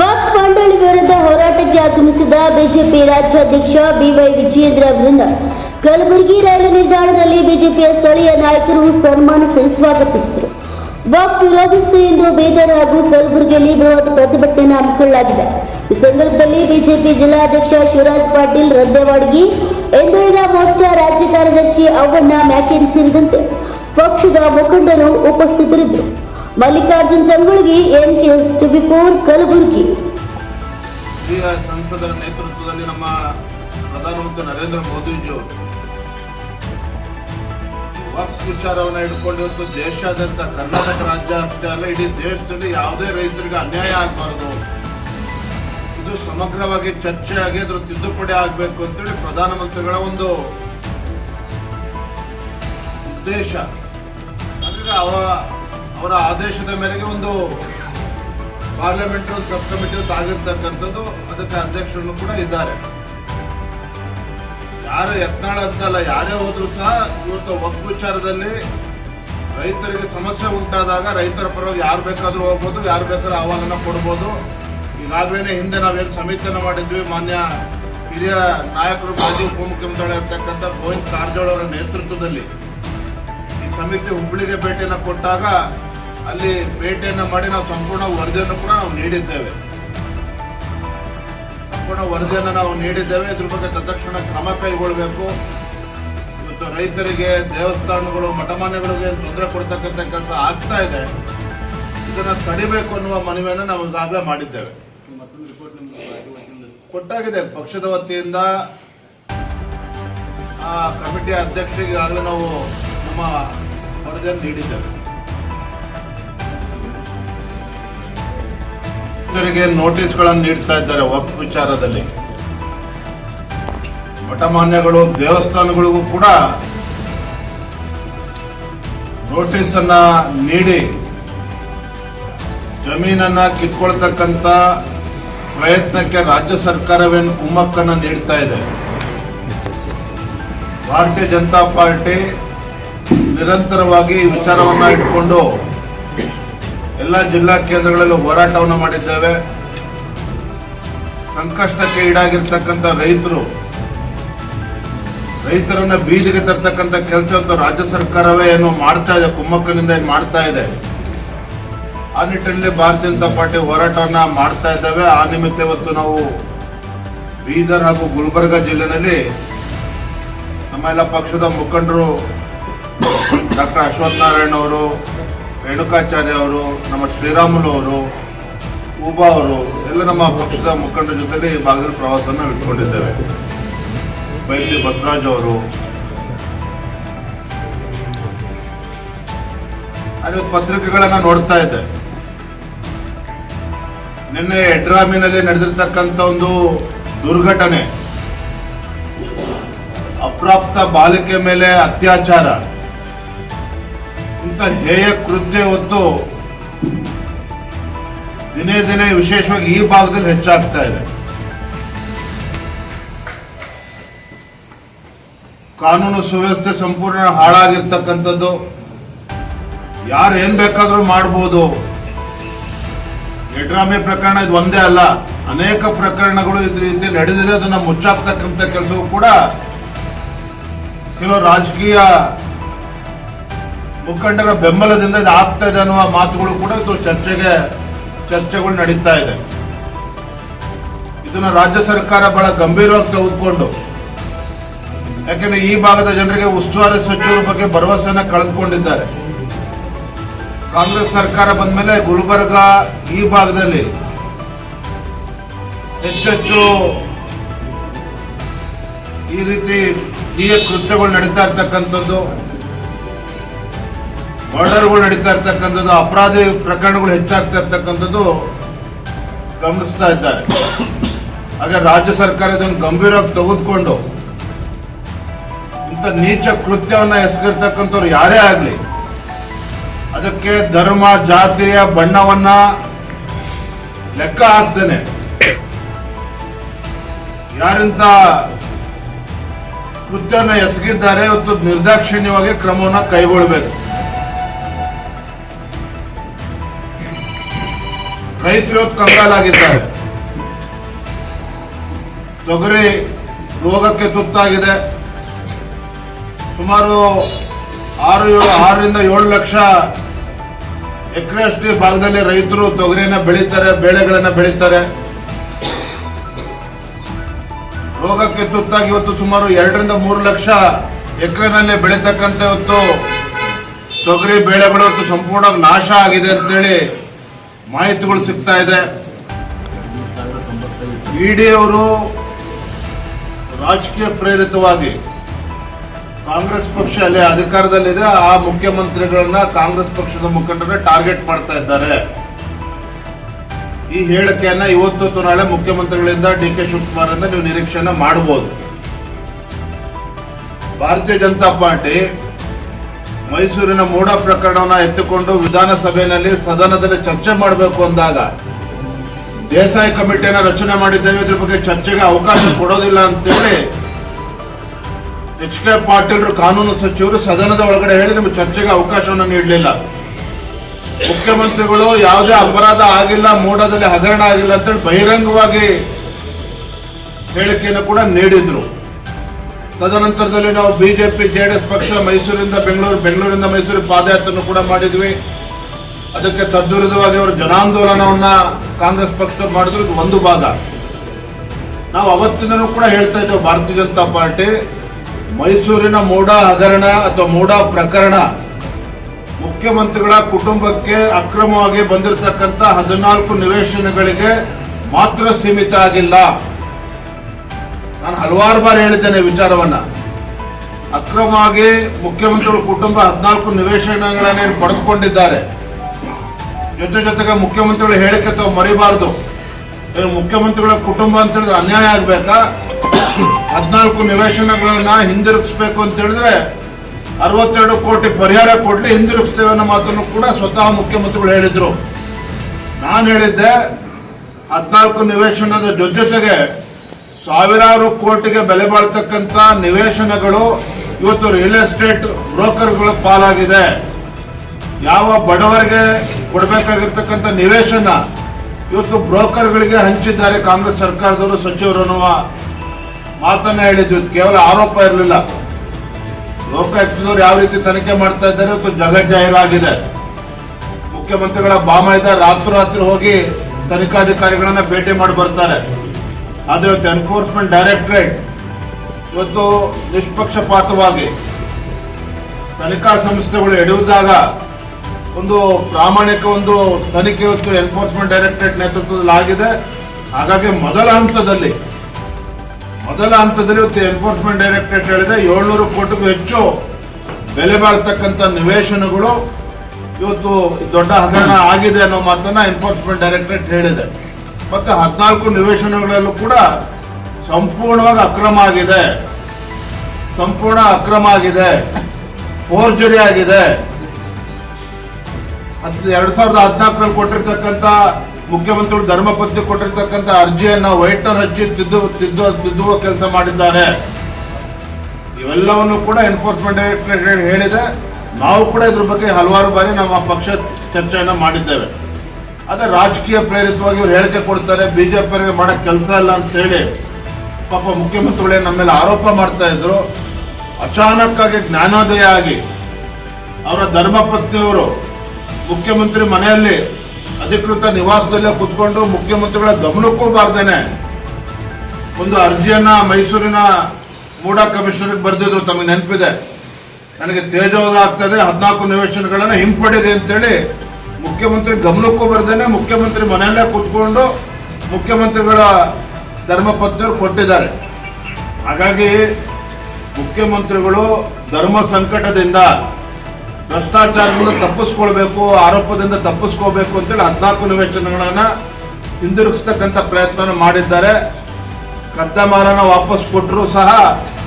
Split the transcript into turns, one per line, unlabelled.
ವಕ್ಫ್ ಮಂಡಳಿ ವಿರುದ್ಧ ಹೋರಾಟಕ್ಕೆ ಆಗಮಿಸಿದ ಬಿಜೆಪಿ ರಾಜ್ಯಾಧ್ಯಕ್ಷ ಬಿವೈ ವಿಜಯೇಂದ್ರ ಅವರನ್ನ ಕಲಬುರಗಿ ರೈಲು ನಿಲ್ದಾಣದಲ್ಲಿ ಬಿಜೆಪಿಯ ಸ್ಥಳೀಯ ನಾಯಕರು ಸನ್ಮಾನಿಸಿ ಸ್ವಾಗತಿಸಿದರು. ವಕ್ಫ್ ವಿರೋಧಿಸಿ ಇಂದು ಬೀದರ್ ಹಾಗೂ ಕಲಬುರಗಿಯಲ್ಲಿ ಬೃಹತ್ ಪ್ರತಿಭಟನೆ ಹಮ್ಮಿಕೊಳ್ಳಲಾಗಿದೆ. ಈ ಸಂದರ್ಭದಲ್ಲಿ ಬಿಜೆಪಿ ಜಿಲ್ಲಾಧ್ಯಕ್ಷ ಶಿವರಾಜ್ ಪಾಟೀಲ್ ರದ್ದೆವಾಡಗಿ ಹಿಂದುಳಿದ ಮೋರ್ಚಾ ರಾಜ್ಯ ಕಾರ್ಯದರ್ಶಿ ಅವ್ವಣ್ಣ ಮ್ಯಾಕೇರಿ ಸೇರಿದಂತೆ ಪಕ್ಷದ ಮುಖಂಡರು ಉಪಸ್ಥಿತರಿದ್ದರು. Mallikarjun Sangolgi NKS TV four Kalaburagi.
ಸಂಸದರ ನೇತೃತ್ವದಲ್ಲಿ ನಮ್ಮ ಪ್ರಧಾನಮಂತ್ರಿ ನರೇಂದ್ರ ಮೋದಿಜಿಯವರು ವಕ್ಫ್ ವಿಚಾರವನ್ನು ಹಿಡ್ಕೊಂಡು ದೇಶಾದ್ಯಂತ ಕರ್ನಾಟಕ ರಾಜ್ಯ ಅಷ್ಟೇ ಅಲ್ಲ, ಇಡೀ ದೇಶದಲ್ಲಿ ಯಾವುದೇ ರೈತರಿಗೆ ಅನ್ಯಾಯ ಆಗಬಾರದು. ಇದು ಸಮಗ್ರವಾಗಿ ಚರ್ಚೆ ಆಗಿ ಅದ್ರ ತಿದ್ದುಪಡಿ ಆಗಬೇಕು ಅಂತೇಳಿ ಪ್ರಧಾನಮಂತ್ರಿಗಳ ಒಂದು ಉದ್ದೇಶ. ಅವ ಅವರ ಆದೇಶದ ಮೇರೆಗೆ ಒಂದು ಪಾರ್ಲಿಮೆಂಟ್ ಸಬ್ ಕಮಿಟಿ ಆಗಿರ್ತಕ್ಕಂಥದ್ದು ಅದಕ್ಕೆ ಅಧ್ಯಕ್ಷರು ಕೂಡ ಇದ್ದಾರೆ. ಯಾರು ಯತ್ನಾಳ ಅಂತಲ್ಲ, ಯಾರೇ ಹೋದ್ರೂ ಸಹ ಇವತ್ತು ಒಪ್ಪು ವಿಚಾರದಲ್ಲಿ ರೈತರಿಗೆ ಸಮಸ್ಯೆ ಉಂಟಾದಾಗ ರೈತರ ಪರವಾಗಿ ಯಾರು ಬೇಕಾದರೂ ಹೋಗ್ಬೋದು, ಯಾರು ಬೇಕಾದ್ರೂ ಆಹ್ವಾನ ಕೊಡ್ಬೋದು. ಈಗಾಗಲೇ ಹಿಂದೆ ನಾವೇನು ಸಮಿತಿಯನ್ನು ಮಾಡಿದ್ವಿ, ಮಾನ್ಯ ಹಿರಿಯ ನಾಯಕರು ಮಾಜಿ ಉಪಮುಖ್ಯಮಂತ್ರಿಗಳಿರ್ತಕ್ಕಂಥ ಗೋವಿಂದ್ ಕಾರಜೋಳ ಅವರ ನೇತೃತ್ವದಲ್ಲಿ. ಈ ಸಮಿತಿ ಹುಬ್ಬಳ್ಳಿಗೆ ಭೇಟಿಯನ್ನು ಕೊಟ್ಟಾಗ ಅಲ್ಲಿ ಭೇಟಿಯನ್ನು ಮಾಡಿ ನಾವು ಸಂಪೂರ್ಣ ವರದಿಯನ್ನು ಕೂಡ ನಾವು ನೀಡಿದ್ದೇವೆ. ಸಂಪೂರ್ಣ ವರದಿಯನ್ನು ನಾವು ನೀಡಿದ್ದೇವೆ. ಇದ್ರ ಬಗ್ಗೆ ತತ್ಕ್ಷಣ ಕ್ರಮ ಕೈಗೊಳ್ಳಬೇಕು. ಇವತ್ತು ರೈತರಿಗೆ, ದೇವಸ್ಥಾನಗಳು, ಮಠಮಾನ್ಯಗಳಿಗೆ ತೊಂದರೆ ಕೊಡ್ತಕ್ಕಂಥ ಕೆಲಸ ಆಗ್ತಾ ಇದೆ. ಇದನ್ನು ತಡಿಬೇಕು ಅನ್ನುವ ಮನವಿಯನ್ನು ನಾವು ಈಗಾಗಲೇ ಮಾಡಿದ್ದೇವೆ. ಕೊಟ್ಟಾಗಿದೆ. ಪಕ್ಷದ ವತಿಯಿಂದ ಆ ಕಮಿಟಿ ಅಧ್ಯಕ್ಷರಿಗೆ ಈಗಾಗಲೇ ನಾವು ನಮ್ಮ ವರದಿಯನ್ನು ನೀಡಿದ್ದೇವೆ. ರೈತರಿಗೆ ನೋಟಿಸ್ಗಳನ್ನು ನೀಡ್ತಾ ಇದ್ದಾರೆ ವಕ್ಫ್ ವಿಚಾರದಲ್ಲಿ. ಮಠಮಾನ್ಯಗಳು, ದೇವಸ್ಥಾನಗಳಿಗೂ ಕೂಡ ನೋಟಿಸ್ ಅನ್ನ ನೀಡಿ ಜಮೀನನ್ನ ಕಿತ್ಕೊಳ್ತಕ್ಕಂತ ಪ್ರಯತ್ನಕ್ಕೆ ರಾಜ್ಯ ಸರ್ಕಾರವೇನು ಕುಮ್ಮಕ್ಕನ್ನ ನೀಡ್ತಾ ಇದೆ. ಭಾರತೀಯ ಜನತಾ ಪಾರ್ಟಿ ನಿರಂತರವಾಗಿ ವಿಚಾರವನ್ನ ಇಟ್ಕೊಂಡು ಎಲ್ಲ ಜಿಲ್ಲಾ ಕೇಂದ್ರಗಳಲ್ಲೂ ಹೋರಾಟವನ್ನು ಮಾಡಿದ್ದೇವೆ. ಸಂಕಷ್ಟಕ್ಕೆ ಈಡಾಗಿರ್ತಕ್ಕಂಥ ರೈತರು, ರೈತರನ್ನ ಬೀದಿಗೆ ತರ್ತಕ್ಕಂಥ ಕೆಲಸ ರಾಜ್ಯ ಸರ್ಕಾರವೇ ಏನು ಮಾಡ್ತಾ ಇದೆ ಕುಮ್ಮಕ್ಕಲಿಂದ ಏನು ಮಾಡ್ತಾ ಇದೆ. ಆ ನಿಟ್ಟಿನಲ್ಲಿ ಭಾರತೀಯ ಜನತಾ ಪಾರ್ಟಿ ಹೋರಾಟವನ್ನ ಮಾಡ್ತಾ ಇದ್ದೇವೆ. ಆ ನಿಮಿತ್ತ ಇವತ್ತು ನಾವು ಬೀದರ್ ಹಾಗೂ ಗುಲ್ಬರ್ಗ ಜಿಲ್ಲೆನಲ್ಲಿ ನಮ್ಮ ಎಲ್ಲ ಪಕ್ಷದ ಮುಖಂಡರು ಡಾಕ್ಟರ್ ಅಶ್ವಥ್ ನಾರಾಯಣ್ ಅವರು ರೇಣುಕಾಚಾರ್ಯ ಅವರು, ನಮ್ಮ ಶ್ರೀರಾಮುಲು ಅವರು, ಉಬಾ ಅವರು, ಎಲ್ಲ ನಮ್ಮ ಪಕ್ಷದ ಮುಖಂಡರ ಜೊತೆಲಿ ಈ ಭಾಗದಲ್ಲಿ ಪ್ರವಾಸವನ್ನು ಇಟ್ಕೊಂಡಿದ್ದೇವೆ. ಬೈಲಿ ಬಸವರಾಜ್ ಅವರು. ಅಲ್ಲಿ ಪತ್ರಿಕೆಗಳನ್ನು ನೋಡ್ತಾ ಇದ್ದೆ. ನಿನ್ನೆ ಎಡ್ರಾಮಿನಲ್ಲಿ ನಡೆದಿರ್ತಕ್ಕಂಥ ಒಂದು ದುರ್ಘಟನೆ. ಅಪ್ರಾಪ್ತ ಬಾಲಿಕೆ ಮೇಲೆ ಅತ್ಯಾಚಾರ. ಇಂಥ ಹೇಯ ಕೃತ್ಯ ಹೊತ್ತು ದಿನೇ ದಿನೇ ವಿಶೇಷವಾಗಿ ಈ ಭಾಗದಲ್ಲಿ ಹೆಚ್ಚಾಗ್ತಾ ಇದೆ. ಕಾನೂನು ಸುವ್ಯವಸ್ಥೆ ಸಂಪೂರ್ಣ ಹಾಳಾಗಿರ್ತಕ್ಕಂಥದ್ದು. ಯಾರು ಏನ್ ಬೇಕಾದ್ರೂ ಮಾಡ್ಬೋದು. ಯಡ್ರಾಮಿ ಪ್ರಕರಣ ಇದು ಒಂದೇ ಅಲ್ಲ. ಅನೇಕ ಪ್ರಕರಣಗಳು ಇದ್ರ ರೀತಿ ನಡೆದಿದೆ. ಅದನ್ನ ಮುಚ್ಚಾಕ್ತಕ್ಕಂಥ ಕೆಲಸವೂ ಕೂಡ ಕೆಲವು ರಾಜಕೀಯ ಮುಖಂಡರ ಬೆಂಬಲದಿಂದ ಇದು ಆಗ್ತಾ ಇದೆ ಅನ್ನುವ ಮಾತುಗಳು ಕೂಡ ಇದು ಚರ್ಚೆಗೆ, ಚರ್ಚೆಗಳು ನಡೀತಾ ಇದೆ. ಇದನ್ನು ರಾಜ್ಯ ಸರ್ಕಾರ ಬಹಳ ಗಂಭೀರವಾಗಿ ತೆಗೆದುಕೊಂಡು, ಯಾಕೆಂದ್ರೆ ಈ ಭಾಗದ ಜನರಿಗೆ ಉಸ್ತುವಾರಿ ಸಚಿವರ ಬಗ್ಗೆ ಭರವಸೆಯನ್ನ ಕಳೆದುಕೊಂಡಿದ್ದಾರೆ. ಕಾಂಗ್ರೆಸ್ ಸರ್ಕಾರ ಬಂದ ಮೇಲೆ ಗುಲ್ಬರ್ಗ ಈ ಭಾಗದಲ್ಲಿ ಹೆಚ್ಚೆಚ್ಚು ಈ ರೀತಿ ಈ ಕೃತ್ಯಗಳು ನಡೀತಾ ಇರ್ತಕ್ಕಂಥದ್ದು. ಮರ್ಡರ್ಗಳು ನಡೀತಾ ಇರ್ತಕ್ಕಂಥದ್ದು, ಅಪರಾಧಿ ಪ್ರಕರಣಗಳು ಹೆಚ್ಚಾಗ್ತಾ ಇರ್ತಕ್ಕಂಥದ್ದು ಗಮನಿಸ್ತಾ ಇದ್ದಾರೆ. ಹಾಗೆ ರಾಜ್ಯ ಸರ್ಕಾರ ಇದನ್ನು ಗಂಭೀರವಾಗಿ ತೆಗೆದುಕೊಂಡು ಇಂಥ ನೀಚ ಕೃತ್ಯವನ್ನ ಎಸಗಿರ್ತಕ್ಕಂಥವ್ರು ಯಾರೇ ಆಗಲಿ, ಅದಕ್ಕೆ ಧರ್ಮ, ಜಾತಿಯ ಬಣ್ಣವನ್ನ ಲೆಕ್ಕ ಹಾಕ್ತೇನೆ. ಯಾರಿಂತ ಕೃತ್ಯವನ್ನ ಎಸಗಿದ್ದಾರೆ, ಇವತ್ತು ನಿರ್ದಾಕ್ಷಿಣ್ಯವಾಗಿ ಕ್ರಮವನ್ನ ಕೈಗೊಳ್ಳಬೇಕು. ರೈತರು ಕಂಗಾಲಾಗಿದ್ದಾರೆ. ತೊಗರಿ ರೋಗಕ್ಕೆ ತುತ್ತಾಗಿದೆ. ಸುಮಾರು ಆರು ಆರರಿಂದ ಏಳು ಲಕ್ಷ ಎಕರೆ ಅಷ್ಟು ಭಾಗದಲ್ಲಿ ರೈತರು ತೊಗರಿನ ಬೆಳೀತಾರೆ, ಬೆಳೆಗಳನ್ನ ಬೆಳೀತಾರೆ. ರೋಗಕ್ಕೆ ತುತ್ತಾಗಿ ಇವತ್ತು ಸುಮಾರು ಎರಡರಿಂದ ಮೂರು ಲಕ್ಷ ಎಕರೆನಲ್ಲಿ ಬೆಳೀತಕ್ಕಂಥ ಇವತ್ತು ತೊಗರಿ, ಬೆಳೆಗಳು ಸಂಪೂರ್ಣ ನಾಶ ಆಗಿದೆ ಅಂತೇಳಿ ಮಾಹಿತಿಗಳು ಸಿಗ್ತಾ ಇದೆ. ಇಡಿ ಅವರು ರಾಜಕೀಯ ಪ್ರೇರಿತವಾಗಿ ಕಾಂಗ್ರೆಸ್ ಪಕ್ಷ ಅಲ್ಲಿ ಅಧಿಕಾರದಲ್ಲಿದೆ ಆ ಮುಖ್ಯಮಂತ್ರಿಗಳನ್ನ ಕಾಂಗ್ರೆಸ್ ಪಕ್ಷದ ಮುಖಂಡರೇ ಟಾರ್ಗೆಟ್ ಮಾಡ್ತಾ ಇದ್ದಾರೆ. ಈ ಹೇಳಿಕೆಯನ್ನ ಇವತ್ತು ನಾಳೆ ಮುಖ್ಯಮಂತ್ರಿಗಳಿಂದ ಡಿ ಕೆ ಶಿವಕುಮಾರ್ ನೀವು ನಿರೀಕ್ಷೆಯನ್ನ ಮಾಡಬಹುದು ಭಾರತೀಯ ಜನತಾ ಪಾರ್ಟಿ ಮೈಸೂರಿನ ಮೂಡ ಪ್ರಕರಣವನ್ನ ಎತ್ತಿಕೊಂಡು ವಿಧಾನಸಭೆಯಲ್ಲಿ ಸದನದಲ್ಲಿ ಚರ್ಚೆ ಮಾಡಬೇಕು ಅಂದಾಗ ದೇಸಾಯಿ ಕಮಿಟಿಯನ್ನು ರಚನೆ ಮಾಡಿದ್ದೇವೆ, ಇದ್ರ ಬಗ್ಗೆ ಚರ್ಚೆಗೆ ಅವಕಾಶ ಕೊಡೋದಿಲ್ಲ ಅಂತೇಳಿ ಎಚ್ ಕೆ ಪಾಟೀಲ್ ಕಾನೂನು ಸಚಿವರು ಸದನದ ಒಳಗಡೆ ಹೇಳಿ ನಿಮ್ಗೆ ಚರ್ಚೆಗೆ ಅವಕಾಶವನ್ನು ನೀಡಲಿಲ್ಲ. ಮುಖ್ಯಮಂತ್ರಿಗಳು ಯಾವುದೇ ಅಪರಾಧ ಆಗಿಲ್ಲ, ಮೂಡದಲ್ಲಿ ಹಗರಣ ಆಗಿಲ್ಲ ಅಂತೇಳಿ ಬಹಿರಂಗವಾಗಿ ಹೇಳಿಕೆಯನ್ನು ಕೂಡ ನೀಡಿದ್ರು. ತದನಂತರದಲ್ಲಿ ನಾವು ಬಿಜೆಪಿ, ಜೆಡಿಎಸ್ ಪಕ್ಷ, ಮೈಸೂರಿಂದ ಬೆಂಗಳೂರು, ಬೆಂಗಳೂರಿಂದ ಮೈಸೂರು ಪಾದಯಾತ್ರೆಯನ್ನು ಕೂಡ ಮಾಡಿದ್ವಿ. ಅದಕ್ಕೆ ತದ್ವಿರುದ್ಧವಾಗಿ ಅವರು ಜನಾಂದೋಲನವನ್ನ ಕಾಂಗ್ರೆಸ್ ಪಕ್ಷ ಮಾಡಿದ್ರು. ಒಂದು ಭಾಗ. ನಾವು ಅವತ್ತಿಂದನೂ ಕೂಡ ಹೇಳ್ತಾ ಇದ್ದೇವೆ, ಭಾರತೀಯ ಜನತಾ ಪಾರ್ಟಿ. ಮೈಸೂರಿನ ಮೂಡಾ ಹಗರಣ ಅಥವಾ ಮೂಡಾ ಪ್ರಕರಣ ಮುಖ್ಯಮಂತ್ರಿಗಳ ಕುಟುಂಬಕ್ಕೆ ಅಕ್ರಮವಾಗಿ ಬಂದಿರತಕ್ಕಂಥ ಹದಿನಾಲ್ಕು ನಿವೇಶನಗಳಿಗೆ ಮಾತ್ರ ಸೀಮಿತ ಆಗಿಲ್ಲ. ನಾನು ಹಲವಾರು ಬಾರಿ ಹೇಳಿದ್ದೇನೆ ವಿಚಾರವನ್ನ. ಅಕ್ರಮವಾಗಿ ಮುಖ್ಯಮಂತ್ರಿಗಳ ಕುಟುಂಬ ಹದಿನಾಲ್ಕು ನಿವೇಶನಗಳನ್ನೇನು ಪಡೆದುಕೊಂಡಿದ್ದಾರೆ. ಜೊತೆ ಜೊತೆಗೆ ಮುಖ್ಯಮಂತ್ರಿಗಳು ಹೇಳಿಕೆ ತಾವು ಮರಿಬಾರದು. ಮುಖ್ಯಮಂತ್ರಿಗಳ ಕುಟುಂಬ ಅಂತ ಹೇಳಿದ್ರೆ ಅನ್ಯಾಯ ಆಗ್ಬೇಕಾ? ಹದಿನಾಲ್ಕು ನಿವೇಶನಗಳನ್ನ ಹಿಂದಿರುಗಿಸ್ಬೇಕು ಅಂತ ಹೇಳಿದ್ರೆ ಅರವತ್ತೆರಡು ಕೋಟಿ ಪರಿಹಾರ ಕೊಡ್ಲಿ, ಹಿಂದಿರುಗಿಸ್ತೇವೆ ಅನ್ನೋ ಮಾತನ್ನು ಕೂಡ ಸ್ವತಃ ಮುಖ್ಯಮಂತ್ರಿಗಳು ಹೇಳಿದ್ರು. ನಾನು ಹೇಳಿದ್ದೆ, ಹದಿನಾಲ್ಕು ನಿವೇಶನದ ಜೊತೆ ಜೊತೆಗೆ ಸಾವಿರಾರು ಕೋಟಿಗೆ ಬೆಲೆ ಬಾಳ್ತಕ್ಕಂತ ನಿವೇಶನಗಳು ಇವತ್ತು ರಿಯಲ್ ಎಸ್ಟೇಟ್ ಬ್ರೋಕರ್ಗಳ ಪಾಲಾಗಿದೆ. ಯಾವ ಬಡವರಿಗೆ ಕೊಡಬೇಕಾಗಿರ್ತಕ್ಕಂಥ ನಿವೇಶನ ಇವತ್ತು ಬ್ರೋಕರ್ಗಳಿಗೆ ಹಂಚಿದ್ದಾರೆ ಕಾಂಗ್ರೆಸ್ ಸರ್ಕಾರದವರು ಸಚಿವರು ಅನ್ನುವ ಮಾತನ್ನ ಹೇಳಿದ್ವಿ ಕೇವಲ ಆರೋಪ ಇರಲಿಲ್ಲ. ಲೋಕಾಯುಕ್ತದವರು ಯಾವ ರೀತಿ ತನಿಖೆ ಮಾಡ್ತಾ ಇದ್ದಾರೆ ಇವತ್ತು ಜಗಜ್ಜಾಹೀರಾಗಿದೆ. ಮುಖ್ಯಮಂತ್ರಿಗಳ ಬಾಮೈದ ರಾತ್ರೋರಾತ್ರಿ ಹೋಗಿ ತನಿಖಾಧಿಕಾರಿಗಳನ್ನ ಭೇಟಿ ಮಾಡಿ ಬರ್ತಾರೆ. ಆದ್ರೆ ಇವತ್ತು ಎನ್ಫೋರ್ಸ್ಮೆಂಟ್ ಡೈರೆಕ್ಟರೇಟ್ ಇವತ್ತು ನಿಷ್ಪಕ್ಷಪಾತವಾಗಿ ತನಿಖಾ ಸಂಸ್ಥೆಗಳು ಎಡುವುದಾಗ ಒಂದು ಪ್ರಾಮಾಣಿಕ ಒಂದು ತನಿಖೆ ಇವತ್ತು ಎನ್ಫೋರ್ಸ್ಮೆಂಟ್ ಡೈರೆಕ್ಟರೇಟ್ ನೇತೃತ್ವದಲ್ಲಿ ಆಗಿದೆ. ಹಾಗಾಗಿ ಮೊದಲ ಹಂತದಲ್ಲಿ ಮೊದಲ ಹಂತದಲ್ಲಿ ಇವತ್ತು ಎನ್ಫೋರ್ಸ್ಮೆಂಟ್ ಡೈರೆಕ್ಟರೇಟ್ ಹೇಳಿದೆ. ಏಳ್ನೂರು ಕೋಟಿಗೂ ಹೆಚ್ಚು ಬೆಲೆ ಬಾಳ್ತಕ್ಕಂಥ ನಿವೇಶನಗಳು ಇವತ್ತು ದೊಡ್ಡ ಹಗರಣ ಆಗಿದೆ ಅನ್ನೋ ಮಾತನ್ನ ಎನ್ಫೋರ್ಸ್ಮೆಂಟ್ ಡೈರೆಕ್ಟರೇಟ್ ಹೇಳಿದೆ. ಮತ್ತೆ ಹದಿನಾಲ್ಕು ನಿವೇಶನಗಳಲ್ಲೂ ಕೂಡ ಸಂಪೂರ್ಣವಾಗಿ ಅಕ್ರಮ ಆಗಿದೆ. ಸಂಪೂರ್ಣ ಅಕ್ರಮ ಆಗಿದೆ. ಫೋರ್ಜರಿ ಆಗಿದೆ. ಎರಡ್ ಸಾವಿರದ ಹದಿನಾಲ್ಕರಲ್ಲಿ ಕೊಟ್ಟಿರ್ತಕ್ಕಂಥ ಮುಖ್ಯಮಂತ್ರಿಗಳು ಧರ್ಮಪತ್ನಿ ಕೊಟ್ಟಿರ್ತಕ್ಕಂಥ ಅರ್ಜಿಯನ್ನು ವೈಟ್ನರ್ ಹಚ್ಚಿ ತಿದ್ದು ತಿದ್ದು, ತಿದ್ದುವ ಕೆಲಸ ಮಾಡಿದ್ದಾರೆ. ಇವೆಲ್ಲವನ್ನು ಕೂಡ ಎನ್ಫೋರ್ಸ್ಮೆಂಟ್ ಡೈರೆಕ್ಟರೇಟ್ ಹೇಳಿದೆ. ನಾವು ಕೂಡ ಇದ್ರ ಬಗ್ಗೆ ಹಲವಾರು ಬಾರಿ ನಮ್ಮ ಪಕ್ಷ ಚರ್ಚೆಯನ್ನು ಮಾಡಿದ್ದೇವೆ. ಅದೇ ರಾಜಕೀಯ ಪ್ರೇರಿತವಾಗಿ ಇವ್ರು ಹೇಳಿಕೆ ಕೊಡ್ತಾರೆ ಬಿಜೆಪಿ ಮಾಡಕ್ ಕೆಲಸ ಇಲ್ಲ ಅಂತ ಹೇಳಿ ಪಾಪ ಮುಖ್ಯಮಂತ್ರಿಗಳೇ ನಮ್ಮ ಮೇಲೆ ಆರೋಪ ಮಾಡ್ತಾ ಇದ್ರು. ಅಚಾನಕ್ ಜ್ಞಾನೋದಯ ಆಗಿ ಅವರ ಧರ್ಮಪತ್ನಿಯವರು ಮುಖ್ಯಮಂತ್ರಿ ಮನೆಯಲ್ಲಿ ಅಧಿಕೃತ ನಿವಾಸದಲ್ಲೇ ಕುತ್ಕೊಂಡು ಮುಖ್ಯಮಂತ್ರಿಗಳ ಗಮನಕ್ಕೂ ಬಾರ್ದೇನೆ ಒಂದು ಅರ್ಜಿಯನ್ನ ಮೈಸೂರಿನ ಮೂಡಾ ಕಮಿಷನರ್ಗೆ ಬರೆದಿದ್ರು, ತಮಗೆ ನೆನಪಿದೆ. ನನಗೆ ತೇಜೋದ ಆಗ್ತದೆ ಹದಿನಾಲ್ಕು ನಿವೇಶನಗಳನ್ನ ಹಿಂಪಡೀರಿ ಅಂತೇಳಿ ಮುಖ್ಯಮಂತ್ರಿ ಗಮನಕ್ಕೂ ಬರ್ದೇನೆ ಮುಖ್ಯಮಂತ್ರಿ ಮನೆಯಲ್ಲೇ ಕೂತ್ಕೊಂಡು ಮುಖ್ಯಮಂತ್ರಿಗಳ ಧರ್ಮಪತ್ನಿಯವರು ಕೊಟ್ಟಿದ್ದಾರೆ. ಹಾಗಾಗಿ ಮುಖ್ಯಮಂತ್ರಿಗಳು ಧರ್ಮ ಸಂಕಟದಿಂದ ಭ್ರಷ್ಟಾಚಾರವನ್ನು ತಪ್ಪಿಸ್ಕೊಳ್ಬೇಕು, ಆರೋಪದಿಂದ ತಪ್ಪಿಸ್ಕೋಬೇಕು ಅಂತೇಳಿ ಹದಿನಾಲ್ಕು ನಿವೇಶನಗಳನ್ನು ಹಿಂದಿರುಗಿಸ್ತಕ್ಕಂಥ ಪ್ರಯತ್ನ ಮಾಡಿದ್ದಾರೆ. ಕದ್ದ ಮಾರನ ವಾಪಸ್ ಕೊಟ್ಟರು ಸಹ